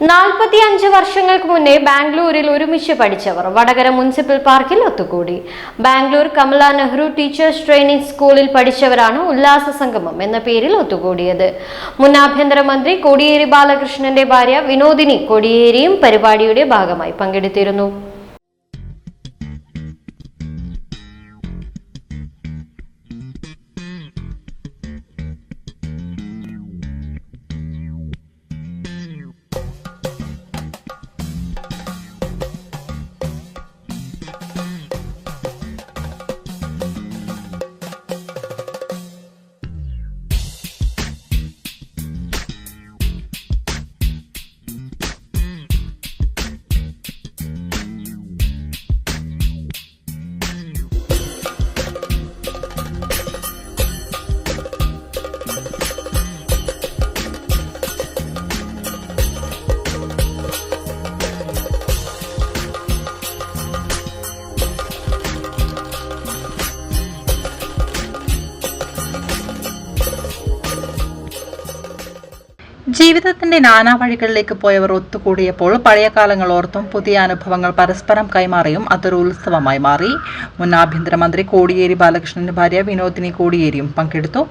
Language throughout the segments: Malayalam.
നാൽപ്പത്തി അഞ്ച് വർഷങ്ങൾക്ക് മുന്നേ ബാംഗ്ലൂരിൽ ഒരുമിച്ച് പഠിച്ചവർ വടകര മുനിസിപ്പൽ പാർക്കിൽ ഒത്തുകൂടി. ബാംഗ്ലൂർ കമല നെഹ്റു ടീച്ചേഴ്സ് ട്രെയിനിംഗ് സ്കൂളിൽ പഠിച്ചവരാണ് ഉല്ലാസ സംഗമം എന്ന പേരിൽ ഒത്തുകൂടിയത്. മുൻ ആഭ്യന്തരമന്ത്രി കോടിയേരി ബാലകൃഷ്ണന്റെ ഭാര്യ വിനോദിനി കോടിയേരിയും പരിപാടിയുടെ ഭാഗമായി പങ്കെടുത്തിരുന്നു. ജീവിതത്തിന്റെ നാനാ വഴികളിലേക്ക് പോയവർ ഒത്തുകൂടിയപ്പോൾ പഴയ കാലങ്ങൾ ഓർത്തും പുതിയ അനുഭവങ്ങൾ പരസ്പരം കൈമാറിയും അതൊരു ഉത്സവമായി മാറി. മുൻ ആഭ്യന്തരമന്ത്രി കോടിയേരി ബാലകൃഷ്ണന്റെ ഭാര്യ വിനോദിനി കോടിയേരിയും പങ്കെടുത്തു.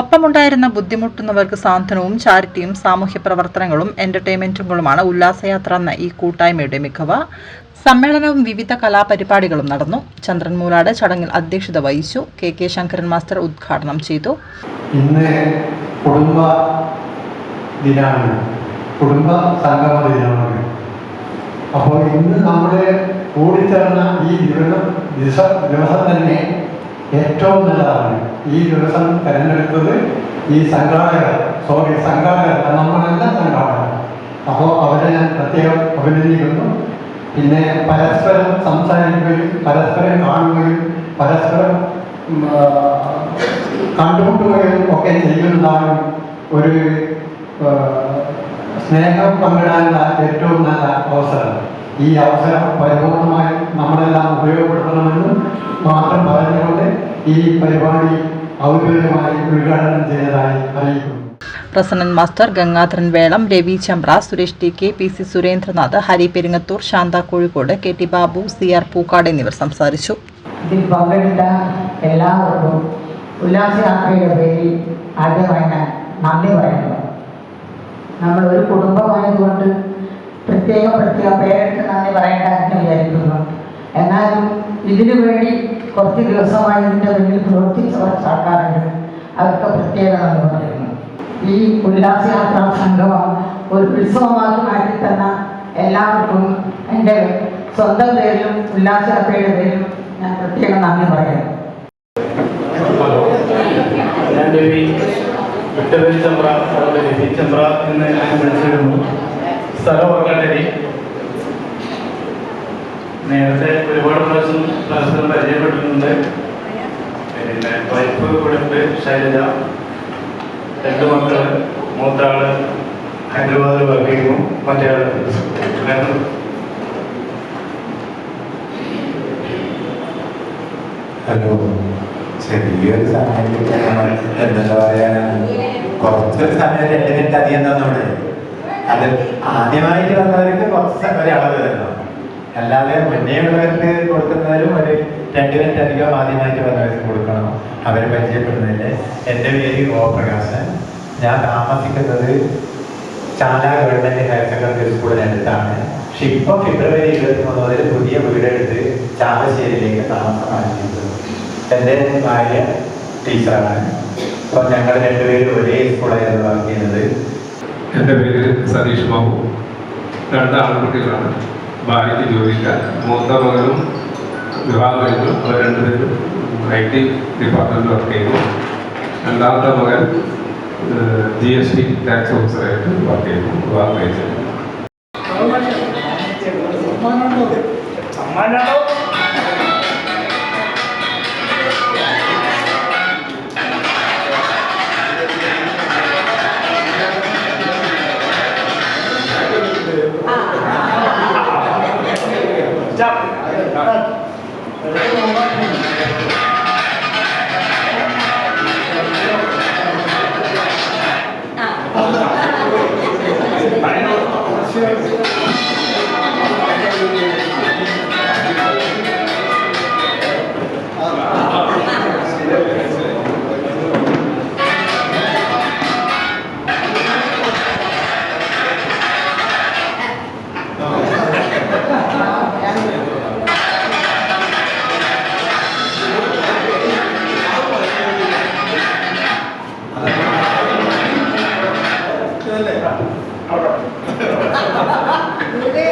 ഒപ്പമുണ്ടായിരുന്ന ബുദ്ധിമുട്ടുന്നവർക്ക് സാന്ത്വനവും ചാരിറ്റിയും സാമൂഹ്യ പ്രവർത്തനങ്ങളും എന്റർടൈൻമെന്റുകളുമാണ് ഉല്ലാസയാത്ര എന്ന ഈ കൂട്ടായ്മയുടെ മികവ്. സമ്മേളനവും വിവിധ കലാപരിപാടികളും നടന്നു. ചന്ദ്രൻ മൂലാട് ചടങ്ങിൽ അധ്യക്ഷത വഹിച്ചു. കെ കെ ശങ്കരൻ മാസ്റ്റർ ഉദ്ഘാടനം ചെയ്തു. ഇന്ന് കുടുംബ ദിനമാണ് കുടുംബ സംഗമ ദിനമാണ്. അപ്പോൾ ഇന്ന് നമ്മുടെ കൂടിച്ചേർന്ന ഈ ദിവസം ദിവസം ദിവസം തന്നെ ഏറ്റവും നല്ലതാണ്. ഈ ദിവസം തിരഞ്ഞെടുത്തത് ഈ സംഘാടകർ സോറി സംഘാടകർ നമ്മളെല്ലാം സംഘാടകർ. അപ്പോൾ അവരെ ഞാൻ പ്രത്യേകം അഭിനന്ദിക്കുന്നു. പിന്നെ പരസ്പരം സംസാരിക്കുകയും പരസ്പരം കാണുകയും പരസ്പരം കണ്ടുമുട്ടുകയും ഒക്കെ ചെയ്യുന്നതാണ് ഒരു സ്നേഹം പങ്കിടാനുള്ള ഏറ്റവും നല്ല അവസരം. ഈ അവസരം പരിപൂർണമായി നമ്മളെല്ലാം ഉപയോഗപ്പെടുത്തണമെന്ന് മാത്രം പറഞ്ഞുകൊണ്ട് ഈ പരിപാടി ഔദ്യോഗികമായി ഉദ്ഘാടനം ചെയ്തതായി അറിയിക്കുന്നു. Prasannan master Gangadharan Velam Ravi Chambra Suresh T K P C Surendranath Hari Perungathur Shantha Kozhikode K T Babu C R Pookkad എന്നിവർ സംസാരിച്ചു. ഇതിൽ പങ്കെടുത്ത എല്ലാവർക്കും ഉല്ലാസയാത്രയുടെ പേരിൽ ആദ്യമായി ഞാൻ നന്ദി പറയുന്നു. നമ്മൾ ഒരു കുടുംബമായതുകൊണ്ട് പ്രത്യേക പ്രത്യേക പേരെടുത്ത് നന്ദി പറയേണ്ട എന്ന് വിചാരിക്കുന്നു. എന്നാലും ഇതിനു വേണ്ടി കുറച്ച് ദിവസമായി ഇതിന്റെ മുന്നിൽ പ്രവർത്തിച്ച കുറച്ച് ആൾക്കാരുണ്ട്. അവർക്ക് പ്രത്യേക നന്ദി പറയുന്നു. ഈ ഉല്ലാസയാത്രാ സംഗമം ഒരു ഉത്സവമാക്കി മാറ്റി തന്ന എല്ലാവർക്കും എന്റെ സ്വന്തം പേരിലും ഉല്ലാസയാത്രയുടെ പേരിലും ഞാൻ പ്രത്യേകം നന്ദി പറയുന്നു. വിട്ടവരി ചമ്പ്ര അതുപോലെ രവി എന്ന് ഞാൻ വിളിച്ചിരുന്നു. സ്ഥലം ഓർക്കാണ്ടരി നേരത്തെ ഒരുപാട് പ്രാവശ്യം പരസ്പരം പരിചയപ്പെട്ടിട്ടുണ്ട്. പിന്നെ വൈഫ് കുടുംബ ശൈലജ. രണ്ട് മക്കൾ മൂത്താൾ ഹൈദരാബാദിൽ വർക്ക് ചെയ്യുന്നു. മറ്റേ ആൾ ഹലോ. ചെറിയൊരു സമയം എന്താ പറയാ കുറച്ചൊരു സമയം രണ്ട് മിനിറ്റ് അധികം തന്നോടെ അത് ആദ്യമായിട്ട് വന്നവർക്ക് കുറച്ച് ഒരളവ് തരണം അല്ലാതെ മുന്നേ ഉള്ളവർക്ക് ഒരു രണ്ട് മിനിറ്റ് അധികം ആദ്യമായിട്ട് വന്നവർക്ക് കൊടുക്കണം അവരെ പരിചയപ്പെടുന്നതിന് എന്റെ പേര് ഓ പ്രകാശൻ ഞാൻ താമസിക്കുന്നത് ചാല ഗവൺമെന്റ് ഹയർ സെക്കൻഡറി സ്കൂളിനടുത്താണ് പക്ഷെ ഇപ്പൊ ഫെബ്രുവരി ഇരുപത്തി മൂന്ന് മുതൽ പുതിയ വീടെടുത്ത് ചാലശ്ശേരിയിലേക്ക് താമസം മാറ്റിയിട്ടുണ്ട് എന്റെ ഭാര്യ ടീച്ചറാണ്. അപ്പൊ ഞങ്ങൾ രണ്ടുപേരും ഒരേ സ്കൂളായിരുന്നു വർക്ക് ചെയ്യുന്നത്. എന്റെ പേര് സതീഷ് ബാബു. രണ്ട് ആൺകുട്ടികളാണ് ഭാര്യയ്ക്ക് ജോലിയില്ല. മൂത്ത മകളും വിവാഹം കഴിഞ്ഞു അവർ രണ്ടുപേരും ഐ ടി ഡിപ്പാർട്ട്മെന്റിൽ വർക്ക് ചെയ്യുന്നു രണ്ടാമത്തെ മകൻ ജി എസ് ടി ടാക്സ് ഓഫീസറായിട്ട് വർക്ക് ചെയ്യുന്നു വിവാഹം Obrigado. ആ hello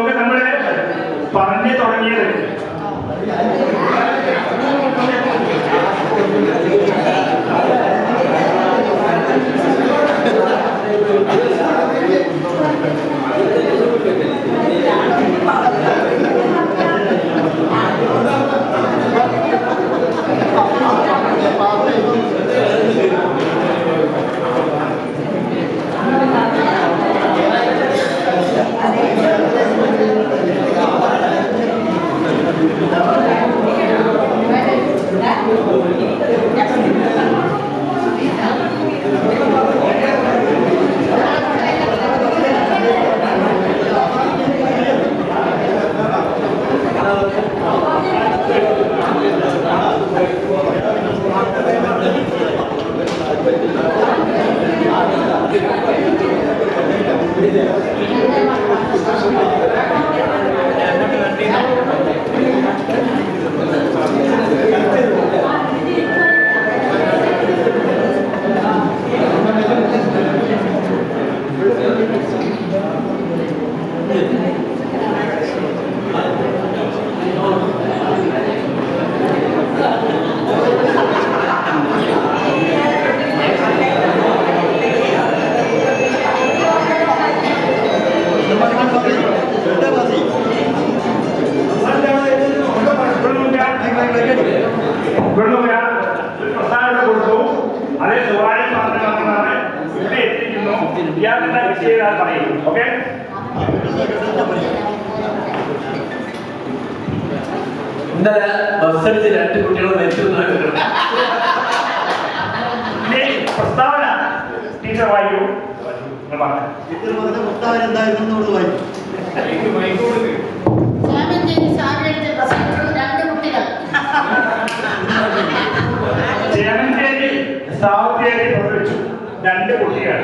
nhắc nhở എത്തിക്കുന്നു ഇയാൾ എന്താ ചെയ്താൽ പറയും ഓക്കെ ഇന്നലെ ബസ്സടിച്ച് രണ്ട് കുട്ടികൾ മരിച്ചു പ്രസ്താവന ടീച്ചർ വായിക്കൂ. ചേമഞ്ചേരി സാവത്തേരി പ്രസവിച്ചു രണ്ട് കുട്ടികൾ.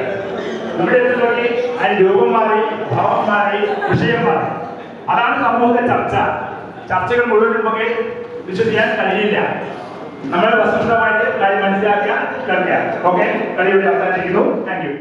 ഇവിടെ നോക്കി അതിന് രൂപം മാറി ഭാവം മാറി വിഷയം മാറി. അതാണ് സമൂഹത്തെ ചർച്ച. ചർച്ചകൾ മുഴുവൻ നമുക്ക് വിശ്വസിക്കാൻ കഴിയില്ല. നമ്മൾ വസ്തുതമായിട്ട് കാര്യം മനസ്സിലാക്കുക കഴിയുക ഓക്കെ? കളിയുടെ അവസാനിക്കുന്നു താങ്ക് യു